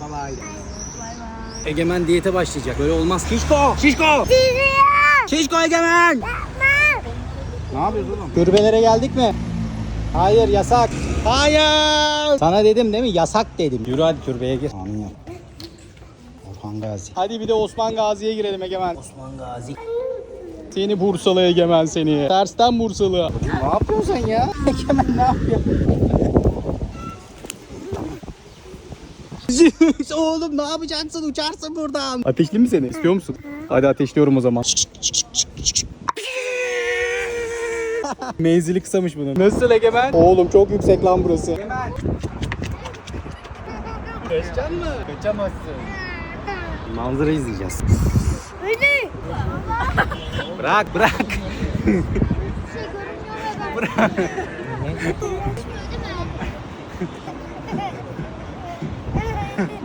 Bye bye. Egemen diyete başlayacak. Böyle olmaz. Şişko! Şişko! Şişko Egemen! Ne yapıyorsun oğlum? Türbelere geldik mi? Hayır yasak. Hayır. Sana dedim değil mi? Yasak dedim. Yürü hadi türbeye gir. Amin ya. Orhan Gazi. Hadi bir de Osman Gazi'ye girelim Egemen. Osman Gazi. Seni Bursalı Egemen seni. Tersten Bursalı. Ne yapıyorsun sen ya? Egemen ne yapıyor? Oğlum ne yapacaksın? Uçarsın buradan. Ateşli mi seni? İstiyor musun? Hadi ateşliyorum o zaman. Menzili kısamış bunun. Nasıl Egemen? Oğlum çok yüksek lan burası. Egemen. Kaçacaksın mı? Kaçamazsın. Manzara izleyeceğiz. Bırak bırak. Bırak.